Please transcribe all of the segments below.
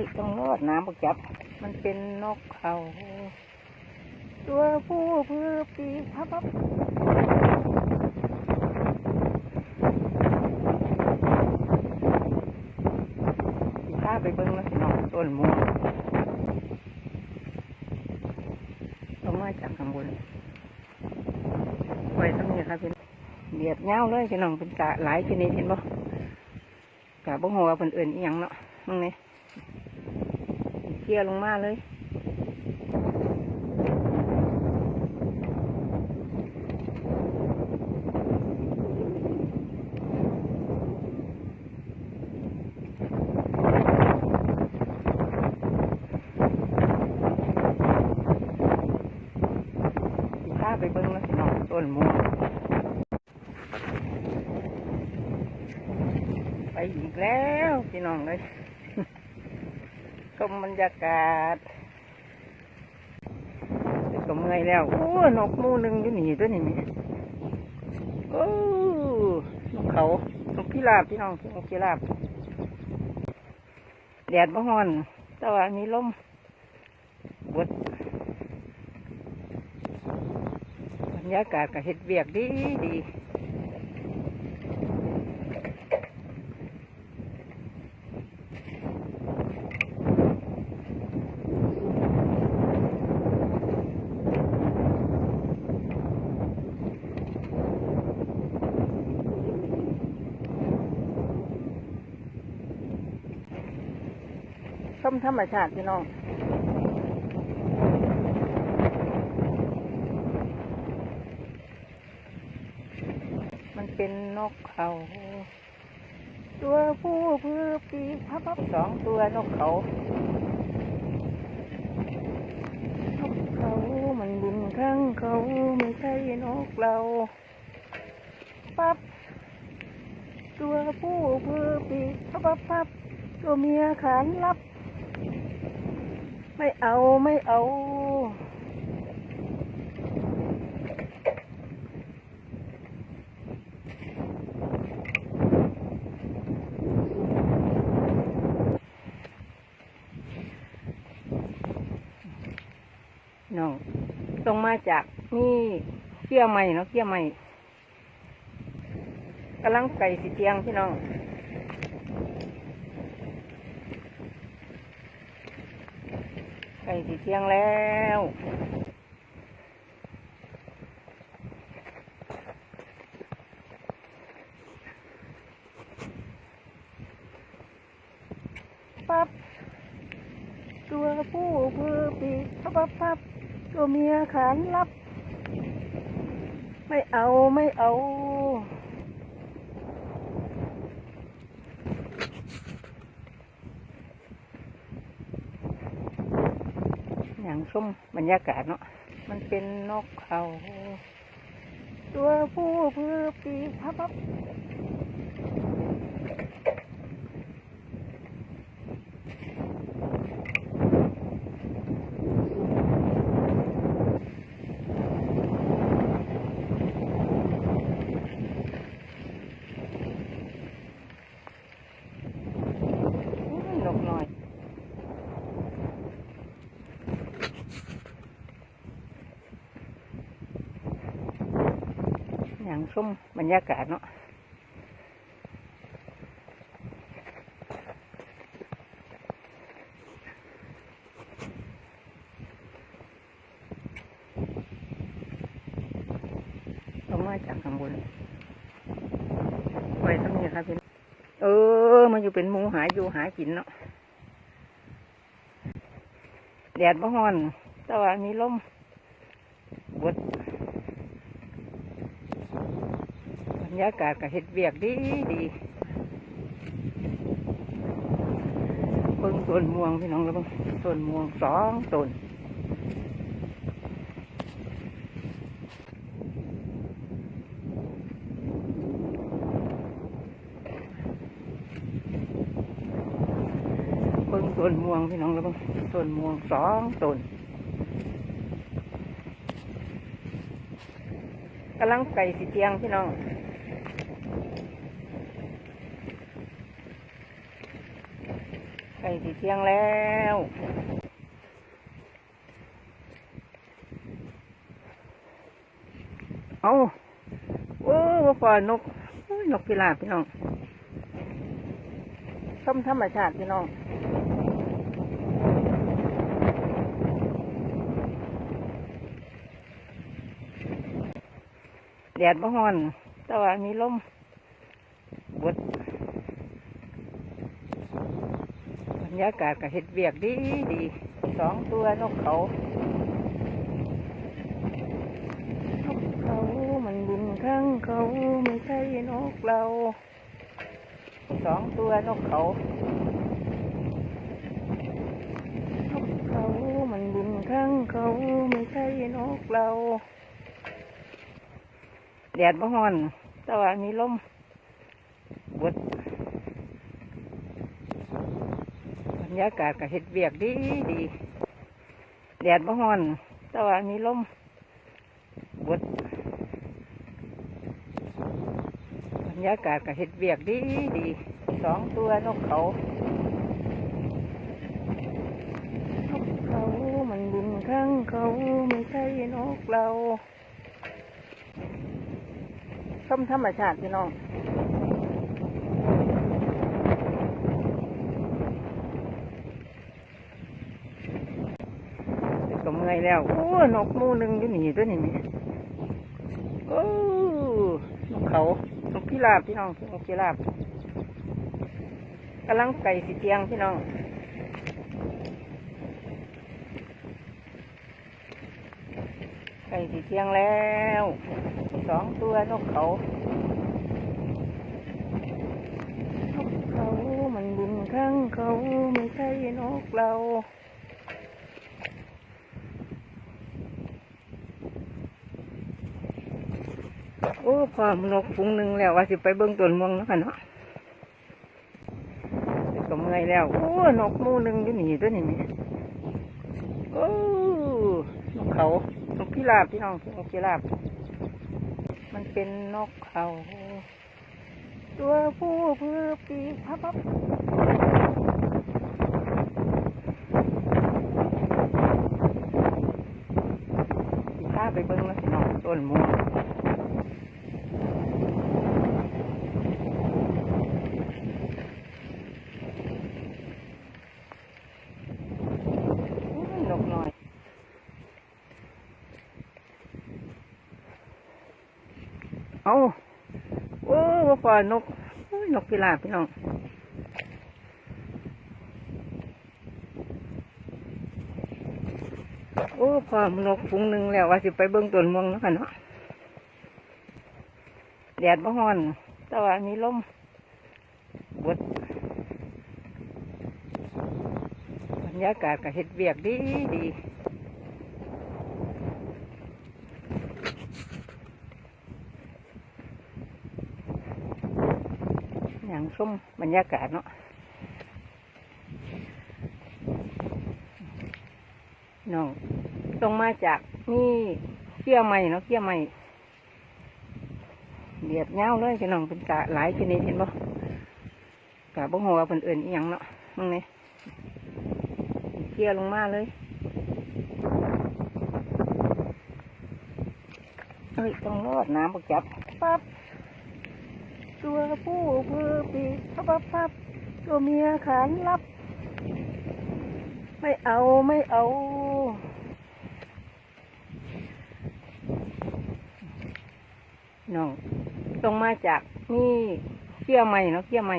ยต้องรอดน้ำบักจับ มันเป็นนกเขาตัวผู้เพื่อปีกพับพับสิพาไปเบิ้งแล้วสิน้องต้นม่วงลงมาจากข้างบนไว้ทั้งนี้ครับพี่เบียดเงาเลยพี่น้องเป็นกะหลายชนิดเห็นบ่กะบ่หัวาเพิ่นเอื่นอีหยังเนาะมึงนี่ เกี่ยลงมาเลยสิพาไปเบิ้งแล้วสิน้องต้นม่วงไปอีกแล้วพี่น้องเลย มบรรยากาศก็เมื่อยแล้ว โอ้นกมูหนึ่งอยู่นี่ด้วยนี่มีโอ้นกเขานกพิราบพี่น้องนกพิราบแดดบ่ฮ้อน แต่ว่ามีลมบดบรรยากาศกับเห็ดเบียกดีดี มธรรมชาติพี่น้องมันเป็นนกเขาตัวผู้เพื่อปีพับพับสองตัวนกเขานกเขามันบินข้างเขาไม่ใช่นกเราปั๊บตัวผู้เพื่อปีพับพับพับตัวเมียขานรับ ไม่เอาไม่เอาน้องตรงมาจากนี่เกี้ยใหม่เนาะเกี้ยใหม่กำลังไก่สิเทียงพี่น้อง ก่สิเที่ยงแล้วปั๊บตัวผู้เพื่อปีกพับพับพับตัวเมียขานรับ ไม่เอาไม่เอา อย่างชมบรรยากาศเนาะมันเป็นนกเขา ตัวผู้เพื่อปีพับพับ อุ้ยนกน้อย อย่างชม บรรยากาศเนาะลงมาจากข้างบนไปทั้งนี้ครับพี่เออ มันอยู่เป็นหมูหายอยู่หากินเนาะแดดบ่ฮ้อน แต่ว่ามีลมบดบ รรยากาศกับเห็ดเบียกดีดีเบิ่งต้นม่วงพี่น้องแล้วเบิ่งต้นม่วงสองต้นเบิ่งต้นม่วงพี่น้องแล้วเบิ่งต้นม่วงสองต้นกำลังไก่สิเทียงพี่น้อง กล้สิเที่ยงแล้วเอาโอ้ว่าปล่อยนกนกพิราบพี่น้องชมธรรมชาติพี่น้องแดดบ่ฮ้อน แต่ว่ามีลมบดบรร ยากาศกับเห็ดเวียกดีดีสองตัวนกเขานกเขามันบินข้างเขาไม่ใช่นกเราสองตัวนกเขานกเขามันบินข้างเขาไม่ใช่นกเราแดดบ่ฮ้อนแต่ว่ามีลมบดบรร ยากาศกับเห็ดเวียกดีดีแดดบ่ฮ้อน แต่ว่ามีลมบดบรรยากาศกับเห็ดเวียกดีดีสองตัวนกเขานกเขามันบินข้างเขาไม่ใช่นกเราชมธรรมชาติพี่น้อง ก็เมื่อย แล้วโอ้นกมูหนึ่งอยู่นี่ตัวนี้นี่โอ้นกเขานกพิราบพี่น้องนกพิราบกำลังไก่สีเตียงพี่น้องไก่สีเตียงแล้วสองตัวนกเขานกเขามันบินข้างเขาไม่ใช่นกเรา โอ้พอมนกฝูงหนึ่งแล้วว่าสิไปเบิ่งต้นม่วงแล้วกันเนาะก็เมื่อยแล้ว โอ้นกมูหนึ่งอยู่นี่ตัวนี้นี่โอ้นกเขานกพิราบพี่น้องนกพิราบ มันเป็นนกเขา ตัวผู้เพื่อปีกพับพับสิพาไปเบิ่งแล้วพี่น้องต้นม่วง อุ้ยนกน้อย เอาโอ้ ว่าปล่อยนกนกพิราบพี่น้องโอ้พอมนกฝูงหนึ่งแล้วว่าสิไปเบิ่งต้นม่วงแล้วกันเนาะแดดบ่ฮ้อน แต่ว่ามีลมบดบรรยากาศกับเห็ดเวียกดีดี อย่างชมบรรยากาศเนาะน้องต้องมาจากนี่เกี้ยใหม่เนาะเกี้ยใหม่เดียดเงาเลยพี่น้องเป็นกะหลายชนิดเห็นบ่กะบ่หัวเพิ่นเอิ่นอีหยังเนาะมึงนี่เกียลงมาเลยเอ้ยต้องรอดน้ำปักจับปั๊บ ตัวผู้เพื่อปีกปั๊บปับตัวเมียขานรับ ไม่เอาไม่เอา น้องต้องมาจากนี่เกี้ยใหม่เนาะเกี้ยใหม่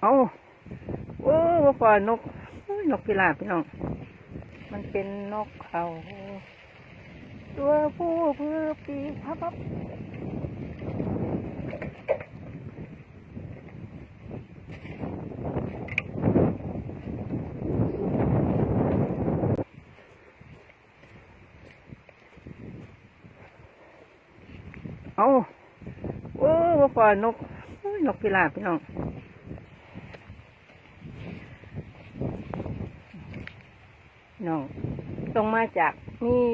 เอาโอ้ว่าปล่อยนกโอ้ยนกพิราบพี่น้อง มันเป็นนกเขา ตัวผู้เพื่อปีพับพับเอาโอ้ว่าปล่อยนก นกพิราบพี่น้อง น้อง ตรงมาจากนี่